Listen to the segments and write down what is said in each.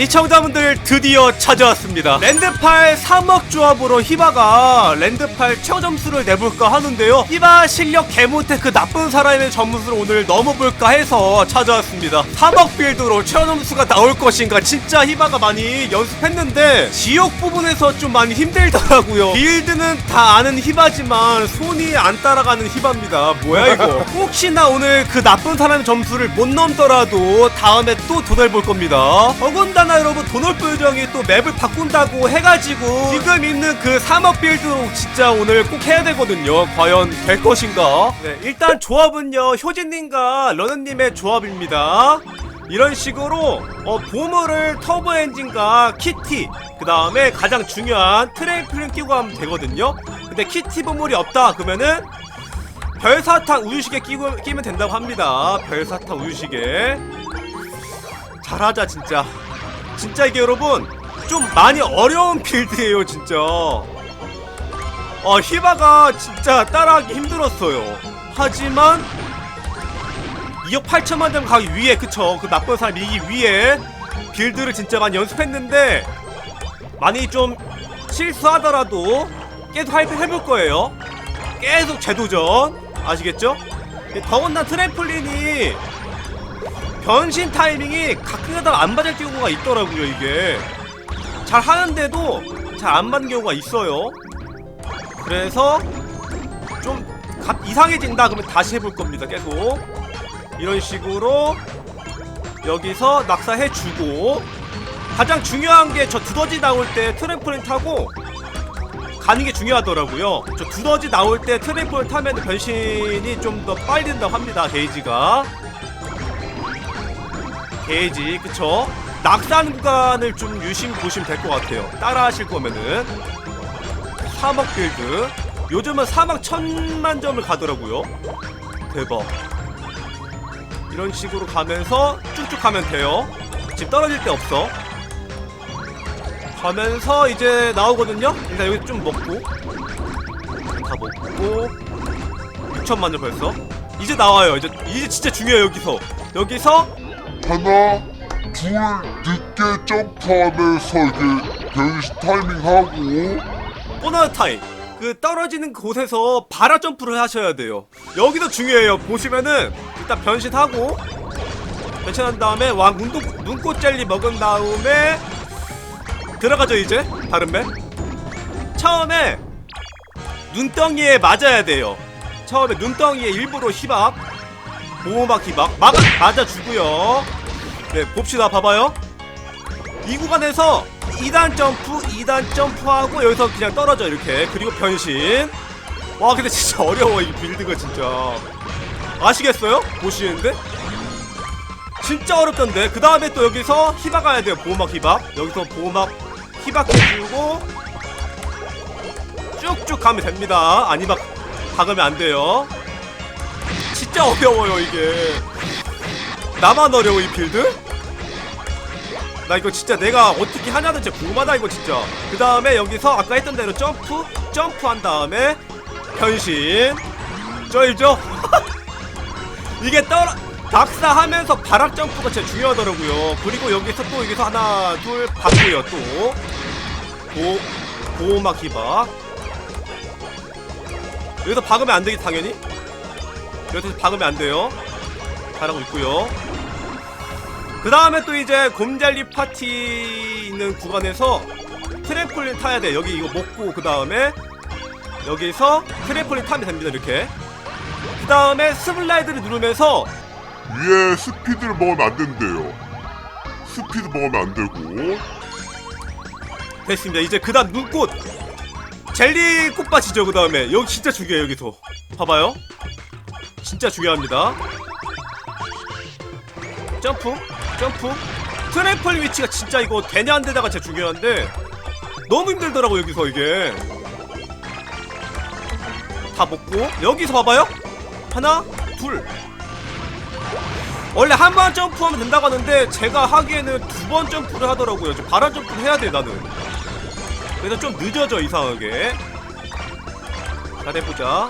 시청자분들 드디어 찾아왔습니다. 랜드팔 3억 조합으로 히바가 랜드팔 최고 점수를 내볼까 하는데요. 히바 실력 개못해 그 나쁜 사람의 점수를 오늘 넘어볼까 해서 찾아왔습니다. 3억 빌드로 최고 점수가 나올 것인가? 진짜 히바가 많이 연습했는데 지옥 부분에서 좀 많이 힘들더라고요. 빌드는 다 아는 히바지만 손이 안 따라가는 히바입니다. 뭐야 이거? 혹시나 오늘 그 나쁜 사람의 점수를 못 넘더라도 다음에 또 도전해볼 겁니다. 더군다나 여러분 도널 표정이 또 맵을 바꾼다고 해가지고 지금 있는 그 3억 빌드로 진짜 오늘 꼭 해야 되거든요. 과연 될 것인가? 네, 일단 조합은요 효진님과 러너님의 조합입니다. 이런 식으로 어, 보물을 터보 엔진과 키티 그 다음에 가장 중요한 트레이플린 끼고 하면 되거든요. 근데 키티 보물이 없다 그러면은 별사탕 우유시계 끼고, 끼면 된다고 합니다. 별사탕 우유시계 잘하자 진짜 진짜 이게 여러분 좀 많이 어려운 빌드예요 진짜. 어 히바가 진짜 따라하기 힘들었어요. 하지만 2억 8천만 점 가기 위해 그쵸? 그 나쁜 사람 이기 위해 빌드를 진짜 많이 연습했는데 많이 좀 실수하더라도 계속 해볼 거예요. 계속 재도전. 아시겠죠? 더군다나 트램플린이 변신 타이밍이 가끔가다 안 맞을 경우가 있더라고요 이게. 잘 하는데도 잘 안 맞는 경우가 있어요. 그래서 좀 가- 이상해진다 그러면 다시 해볼 겁니다 계속. 이런 식으로 여기서 낙사해주고. 가장 중요한 게 저 두더지 나올 때 트램폴린 타고 가는 게 중요하더라고요. 저 두더지 나올 때 트램폴린 타면 변신이 좀 더 빨리 된다고 합니다 게이지가 게이지 그쵸? 낙산 구간을 좀 유심 보시면 될 것 같아요. 따라 하실 거면은. 3억 빌드. 요즘은 3억 천만 점을 가더라고요. 대박. 이런 식으로 가면서 쭉쭉 가면 돼요. 지금 떨어질 데 없어. 가면서 이제 나오거든요? 일단 여기 좀 먹고. 다 먹고. 6천만 점 벌써. 이제 나와요. 이제 이제 진짜 중요해요 여기서. 여기서 하나, 둘, 늦게 점프하면서 이게 변신 타이밍하고. 보너스 타임. 그 떨어지는 곳에서 바라 점프를 하셔야 돼요. 여기도 중요해요. 보시면은 일단 변신하고 변신한 다음에 왕 눈꽃, 눈꽃 젤리 먹은 다음에 들어가죠 이제? 다른 맵 처음에 눈덩이에 맞아야 돼요. 처음에 눈덩이에 일부러 희박 보호막 희박 막 맞아주고요. 네 봅시다. 봐봐요. 이 구간에서 2단 점프, 2단 점프하고 여기서 그냥 떨어져 이렇게. 그리고 변신. 와 근데 진짜 어려워 이 빌드가 진짜. 아시겠어요? 보시는데? 진짜 어렵던데? 그 다음에 또 여기서 희박 가야 돼요 보호막 희박. 여기서 보호막 희박 해주고 쭉쭉 가면 됩니다. 아니 막 박으면 안 돼요 진짜 어려워요 이게. 나만 어려워 이 빌드? 나 이거 진짜 내가 어떻게 하냐는 진짜 궁금하다 이거 진짜. 그 다음에 여기서 아까 했던 대로 점프 점프 한 다음에 변신. 쩔죠? 이게 떨어 낙사하면서 바락 점프가 진짜 중요하더라고요. 그리고 여기서 또 여기서 하나 둘 받고요 또. 보, 보호막 희박. 여기서 박으면 안 되기 당연히 여기서 박으면 안 돼요 잘하고 있고요 그 다음에 또 이제 곰잘리 파티 있는 구간에서 트램폴린 타야 돼. 여기 이거 먹고 그 다음에 여기서 트램폴린 타면 됩니다. 이렇게. 그 다음에 스플라이드를 누르면서 위에 스피드를 먹으면 안 된대요. 스피드 먹으면 안 되고 됐습니다. 이제 그 다음 눈꽃 젤리 꽃밭이죠. 그 다음에 여기 진짜 중요해요. 여기서 봐봐요. 진짜 중요합니다. 점프, 점프. 트램펄 위치가 진짜 이거 되냐 안 되냐가 진짜 중요한데 너무 힘들더라고 여기서 이게. 다 먹고 여기서 봐봐요. 하나, 둘. 원래 한 번 점프하면 된다고 하는데 제가 하기에는 두 번 점프를 하더라고요. 좀 바람 점프를 해야 돼 나는. 그래서 좀 늦어져 이상하게. 잘 해보자.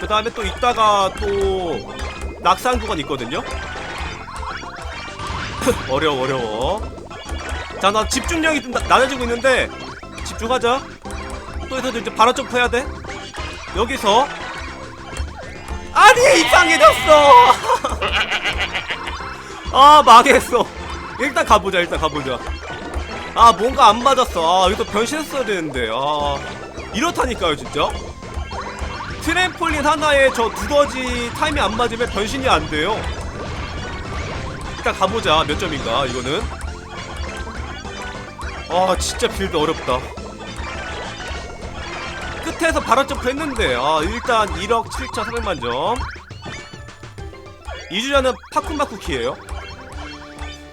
그 다음에 또 이따가 또 낙산 구간 있거든요. 어려워 어려워. 자 나 집중력이 좀 나- 낮아지고 있는데 집중하자. 또 해서 이제 바로 점프 해야 돼. 여기서. 아니 이상해졌어! 아 망했어. 일단 가보자 일단 가보자. 아 뭔가 안 맞았어. 아 여기서 변신했어야 되는데. 아 이렇다니까요 진짜 트램폴린 하나에 저 두더지 타임이 안 맞으면 변신이 안 돼요. 일단 가보자. 몇 점인가 이거는? 아 진짜 빌드 어렵다. 끝에서 바로 점프 했는데 아 일단 1억 7천 3백만 점. 2주 전은 파쿤마쿠키예요.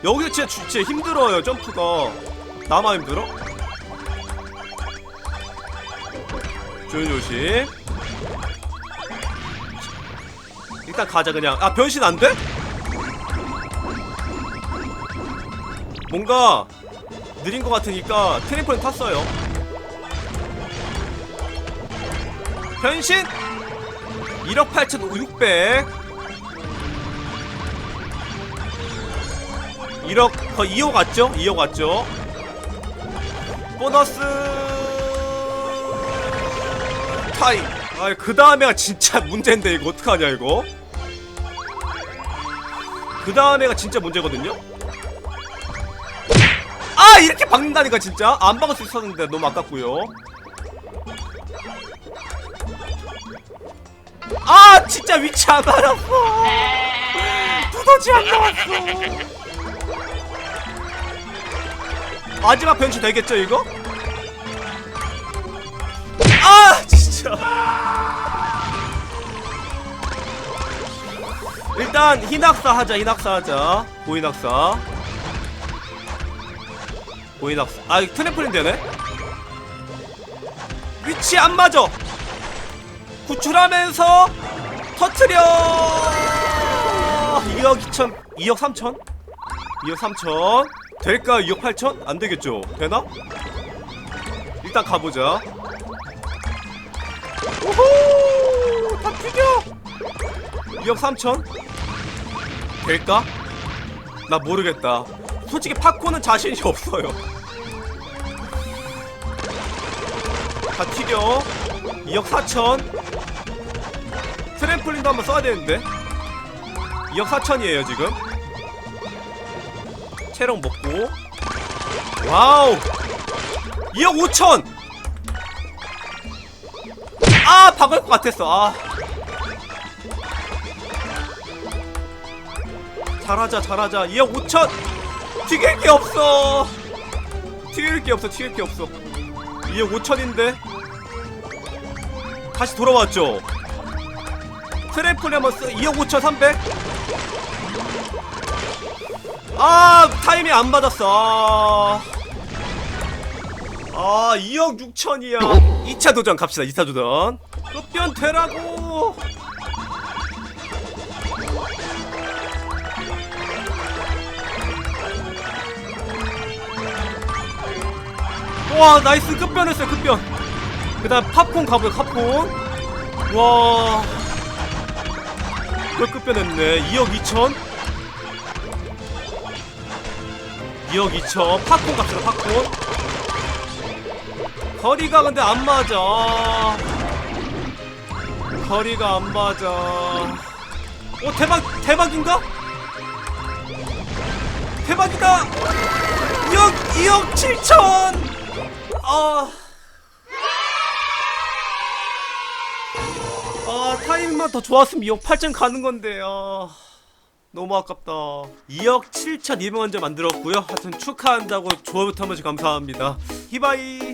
여기서 진짜, 주- 진짜 힘들어요 점프가. 나만 힘들어? 조심조심 일단 가자 그냥. 아 변신 안 돼? 뭔가 느린 것 같으니까 트램폴린 탔어요. 변신! 1억 8,600 1억 거의 2억 왔죠? 2억 왔죠? 보너스! 타임. 아그 다음에가 진짜 문제인데 이거 어떡하냐 이거 그 다음에가 진짜 문제거든요? 아 이렇게 박는다니까 진짜? 안 박을 수 있었는데 너무 아깝고요. 아 진짜 위치 안 알았어 두더지 안 나왔어. 마지막 변신 되겠죠 이거? 아 진짜 일단 흰학사 하자 흰학사 하자. 고인학사. 고인학사. 아 트래플린 되네? 위치 안 맞아. 구출하면서 터트려. 2억 2천 2억 3천? 2억 3천. 될까 2억 8천? 안 되겠죠. 되나? 일단 가보자. 오호 다 튀겨! 2억 3천 될까? 나 모르겠다. 솔직히 팝콘은 자신이 없어요. 다 튀겨. 2억 4천. 트램플린도 한번 써야 되는데? 2억 4천이에요 지금. 체력 먹고. 와우! 2억 5천! 아 박을 것 같았어. 아 잘하자 잘하자. 2억 5천. 튀길 게 없어. 튀길 게 없어 튀길 게 없어. 2억 5천인데? 다시 돌아왔죠? 트래플 한번 쓰 2억 5천 3백? 아 타이밍 안 맞았어. 아, 아 2억 6천이야. 2차 도전 갑시다 2차 도전. 끝변 되라고 와 나이스. 끝변 했어요 끝변. 그 다음 팝콘 가보요 팝콘. 와. 그걸 끝변 했네. 2억 2천. 2억 2천. 팝콘 갑시다 팝콘. 거리가 근데 안 맞아. 거리가 안 맞아. 오 대박 대박인가? 대박이다. 2억 2억 7천 아. 아, 타이밍만 더 좋았으면 2억 8천 가는 건데, 아. 너무 아깝다. 2억 7천 2백만 점 만들었고요. 하여튼 축하한다고 좋아부터 한 번씩 감사합니다. 히바이.